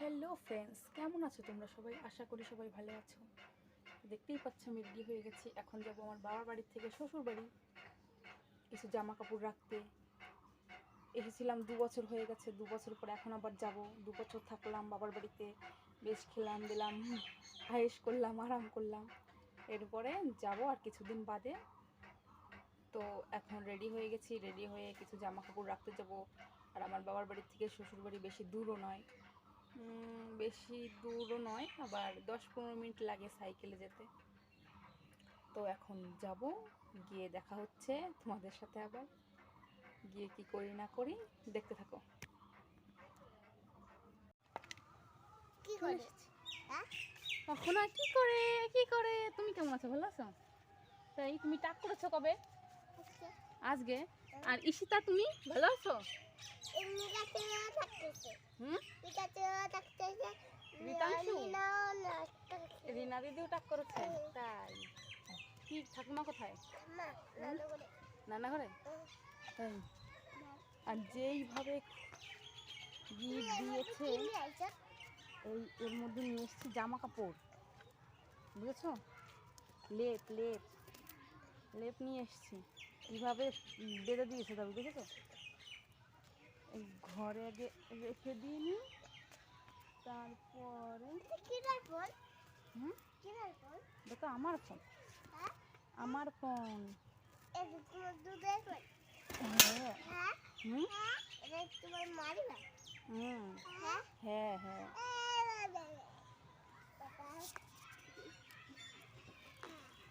Hello friends কেমন আছো তোমরা সবাই? আশা করি সবাই ভালো আছো। দেখতেই পাচ্ছ, আমি রেডি হয়ে গেছি। এখন যাব আমার বাবার বাড়ির থেকে শ্বশুর বাড়ি। কিছু জামা কাপড় রাখতে। এসেছিলাম দু বছর হয়ে গেছে। দু বছর পর এখন আবার যাব। দু বছর থাকলাম বাবার বাড়িতে। বেশ খেলাম, দিলাম, আয়েস করলাম, আরাম করলাম। এরপরে যাব আর কিছুদিন বাদে। তো এখন রেডি হয়ে গেছি। রেডি হয়ে কিছু জামা কাপড় রাখতে যাব। আর আমার বাবার বাড়ি থেকে শ্বশুর বাড়ি বেশি দূরও নয়। বেশি দূরও নয় আবার দশ পনেরো মিনিট লাগে সাইকেলে যেতে। তো এখন যাব গিয়ে দেখা হচ্ছে তোমাদের সাথে আবার। গিয়ে কি করি না করি দেখতে থাকো। কি করে? হ্যাঁ? কখন আর কি করে কি করে? তুমি কেমন আছো? ভালো আছো? তাই তুমি টাক করেছ কবে? আজকে? আজকে? আর ঈশিতা, তুমি ভালো আছো? রিনা দিদিও টাক করেছে, তাই। কি, ঠাকুমা কোথায়? নানা ঘরে আর যেইভাবে গিফট দিয়েছে, এই এর মধ্যে নিয়ে এসেছি জামা কাপড় বুঝেছ? লেপ লেপ। লেপ নিয়ে এসেছি। কীভাবে বেঁধে দিয়েছে তবে দেখেছ এই ঘরে আগে রেখে দিয়ে নি তারপরে দেখো আমার ফোন। হ্যাঁ? আমার ফোন। হ্যাঁ হ্যাঁ। হ্যাঁ হ্যাঁ।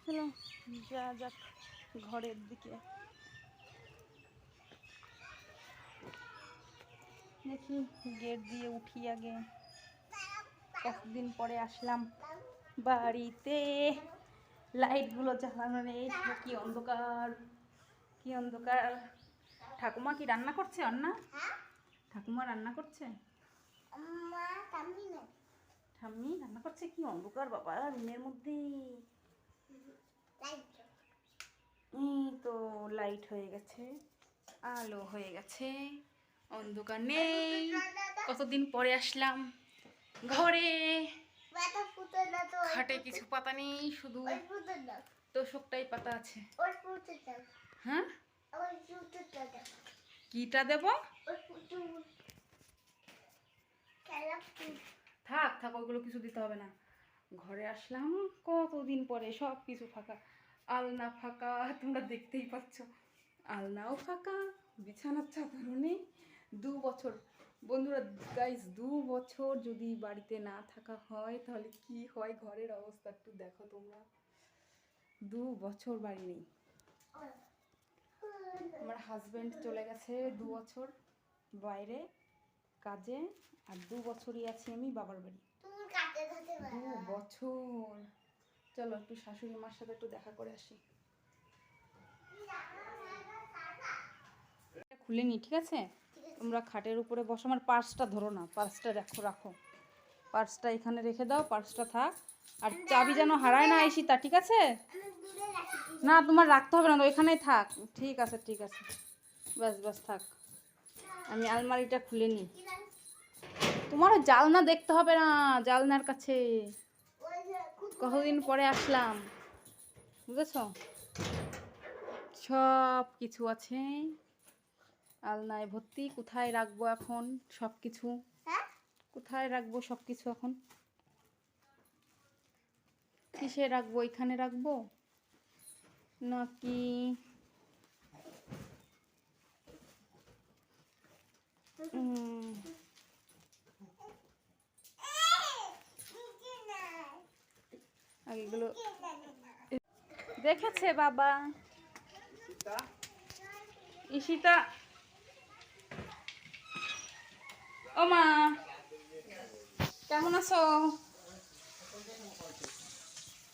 চলো যা যাক। ঘরের দিকে। দেখি গেট দিয়ে উঠি আগে। কতদিন পরে আসলাম বাড়িতে। লাইটগুলো জ্বালানো নেই কি অন্ধকার কি অন্ধকার। ঠাকুমা কি রান্না করছে অন্না? ঠাকুমা রান্না করছে? ঠাম্মি রান্না করছে? কি অন্ধকার বাবা রুমের মধ্যে। লাইট এই তো লাইট হয়ে গেছে আলো হয়ে গেছে অন্ধকার নেই। কতদিন পরে আসলাম? ঘরে। খাটে কিছু পাতা নেই শুধু তোষকটাই পাতা আছে। হ্যাঁ? কিটা দেব? থাক থাক ওইগুলো কিছু দিতে হবে না। ঘরে আসলাম কতদিন পরে? সব কিছু ফাঁকা। আলনা ফাঁকা তোমরা দেখতেই পাচ্ছ। আলনাও ফাঁকা বিছানার চাদরও নেই। দু বছর। বন্ধুরা গাইজ দু বছর যদি বাড়িতে না থাকা হয় তাহলে কি হয় ঘরের অবস্থা একটু দেখো তোমরা। দু বছর বাড়ি নেই। আমার হাজবেন্ড চলে গেছে দু বছর বাইরে কাজে আর দু বছরই আছি আমি বাবার বাড়ি। দু বছর। চলো একটু শাশুড়ি মার সাথে একটু দেখা করে আসি। খুলে নি, ঠিক আছে? তোমরা খাটের উপরে বসো, আমার পার্সটা ধরো না, পার্সটা রাখো রাখো। পার্সটা এখানে রেখে দাও, পার্সটা থাক। আর চাবি যেন হারায় না আইসি তা, ঠিক আছে? না, তোমার রাখতে হবে না ওইখানেই থাক। ঠিক আছে ঠিক আছে। ব্যাস ব্যাস, থাক। আমি আলমারিটা খুলে নিই তোমারও জালনা দেখতে হবে না, জালনার কাছে। কতদিন পরে আসলাম? বুঝেছ? সব কিছু আছে। আলনায় ভর্তি কোথায় রাখব এখন সব কিছু হ্যাঁ? কোথায় রাখব সব কিছু এখন? কিসে রাখব? এখানে রাখব? নাকি উম, এগুলো দেখেছে বাবা। ঈশিতা। মা কেমন আছো?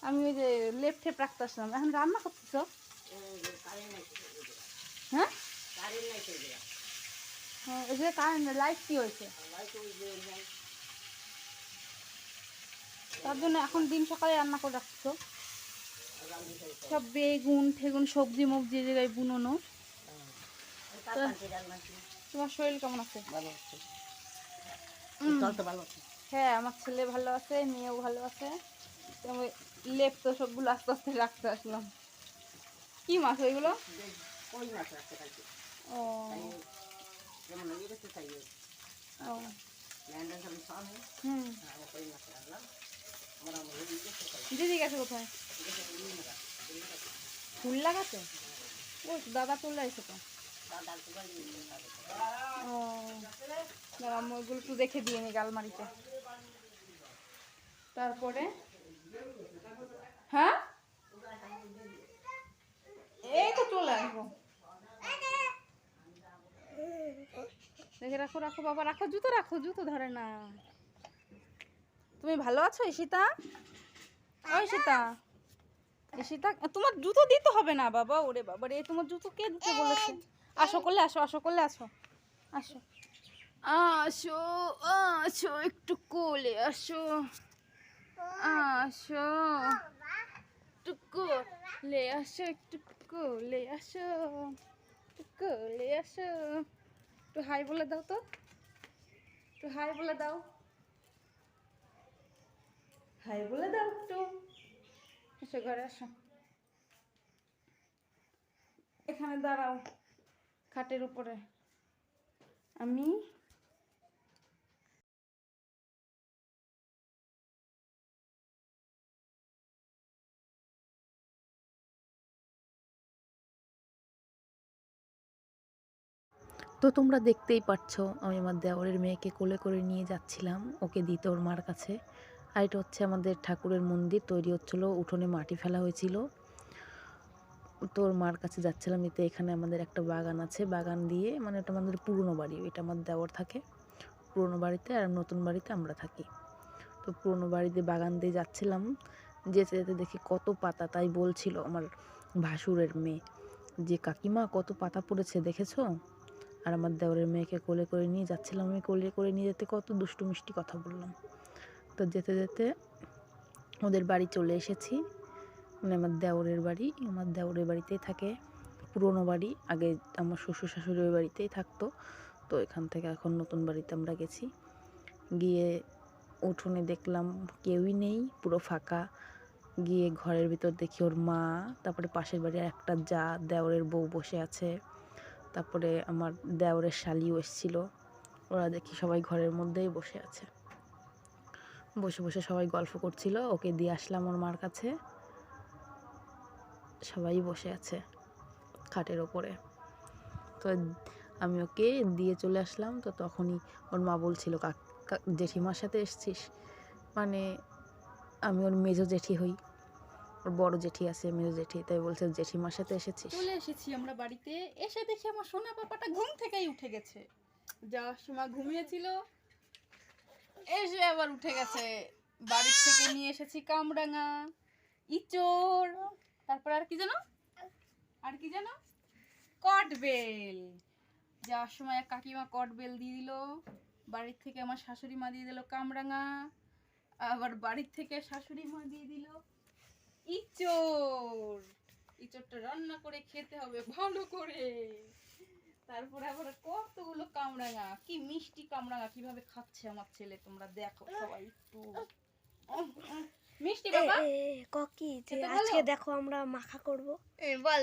আমি ওই যে লেফট টেপ রাখতে আসলাম। এখন রান্না করতেছ? হ্যাঁ? হ্যাঁ, ওই যে কারেন্ট লাইট কি হয়েছে? তার জন্য এখন দিন সকালে রান্না করে রাখছো। সব বেগুন ঠেগুন সবজি মবজি যে জায়গায় বুনোনো। তোমার শরীর কেমন আছে? ভালো হচ্ছে হ্যাঁ আমার ছেলে ভালো আছে মেয়েও ভালো আছে। আমি লেপ তো সবগুলো আস্তে আস্তে রাখতে আসলাম। কি মাছ ওইগুলো? ও। হুম। দিদি গেছে কোথায়? ফুল লাগাতে? ও দাদা চলে এসে তো। দাদা ও আমি ওইগুলো একটু দেখে দিয়ে নি আলমারিতে তারপরে? হ্যাঁ? এই তো চলে আসব। দেখে রাখো রাখো, বাবা, রাখো, জুতো রাখো, জুতো ধরে না। তুমি ভালো আছো ঈশিতা? ওই ঈশিতা। ঈশিতা তোমার জুতো দিতে হবে না বাবা ওরে বাবা রে তোমার জুতো কে দিতে বলেছে? আসো করলে আসো আসো করলে আসো। আসো। আসো আসো একটু কোলে আসো। আসো। একটু কোলে আসো একটু কোলে আসো। একটু কোলে আসো। একটু হাই বলে দাও তো। একটু হাই বলে দাও। হাই বলে দাও একটু। এসো ঘরে আসো এখানে দাঁড়াও খাটের উপরে। আমি তো তোমরা দেখতেই পাচ্ছ আমি আমার দেওরের মেয়েকে কোলে করে নিয়ে যাচ্ছিলাম ওকে দিতে ওর মার কাছে। আর এটা হচ্ছে আমাদের ঠাকুরের মন্দির, তৈরি হচ্ছিল, উঠোনে মাটি ফেলা হয়েছিল। তো ওর মার কাছে যাচ্ছিলাম, এতে এখানে আমাদের একটা বাগান আছে, বাগান দিয়ে মানে এটা আমাদের পুরনো বাড়ি, এটা আমার দেওর থাকে। পুরনো বাড়িতে আর নতুন বাড়িতে আমরা থাকি। তো পুরনো বাড়িতে বাগান দিয়ে যাচ্ছিলাম, যেতে যেতে দেখি কত পাতা, তাই বলছিল আমার ভাসুরের মেয়ে। যে কাকিমা কত পাতা পড়েছে দেখেছ? আর আমার দেওরের মেয়েকে কোলে করে নিয়ে যাচ্ছিলাম, আমি কোলে করে নিয়ে যেতে কত দুষ্টু মিষ্টি কথা বললাম। তো যেতে যেতে ওদের বাড়ি চলে এসেছি। মানে আমার দেওরের বাড়ি। আমার দেওরের বাড়িতেই থাকে। পুরনো বাড়ি। আগে আমার শ্বশুর শাশুড়ি ওই বাড়িতেই থাকতো। তো এখান থেকে এখন নতুন বাড়িতে আমরা গেছি। গিয়ে উঠোনে দেখলাম কেউই নেই, পুরো ফাঁকা। গিয়ে ঘরের ভিতর দেখি ওর মা, তারপরে পাশের বাড়ির একটা যা, দেওরের বউ বসে আছে। তারপরে আমার দেওরের শালিও এসেছিল। ওরা দেখি সবাই ঘরের মধ্যেই বসে আছে। বসে বসে সবাই গল্প করছিল। ওকে দিয়ে আসলাম ওর মার কাছে। সবাই বসে আছে খাটের ওপরে। তো আমি ওকে দিয়ে চলে আসলাম। তো তখনই ওর মা বলছিল কাক জেঠিমার সাথে এসছিস? মানে আমি ওর মেজো জেঠি হই। ওর বড় জেঠি আছে, মেজো জেঠি। তাই বলছে, জেঠিমার সাথে এসেছিস? চলে এসেছি আমরা বাড়িতে। এসে দেখি আমার সোনা পাপাটা ঘুম থেকেই উঠে গেছে। যাওয়ার সময় ঘুমিয়েছিল। এসে আবার উঠে গেছে। বাড়ির থেকে নিয়ে এসেছি কামরাঙা ইচোর তারপর আর কি জানো আর কি জানো কটবেল। যাওয়ার সময় কাকিমা কটবেল দিয়ে দিল। বাড়ির থেকে আমার শাশুড়ি মা দিয়ে দিল কামরাঙা। আবার বাড়ির থেকে শাশুড়ি মা দিয়ে দিল ইচোর ইঁচড়টা রান্না করে খেতে হবে, ভালো করে। তারপরে আবার কতগুলো কামরাঙা কি মিষ্টি কামরাঙা কীভাবে খাচ্ছে আমার ছেলে তোমরা দেখো সবাই একটু। মিষ্টি বাবা? ককি আজকে দেখো আমরা মাখা করব। বল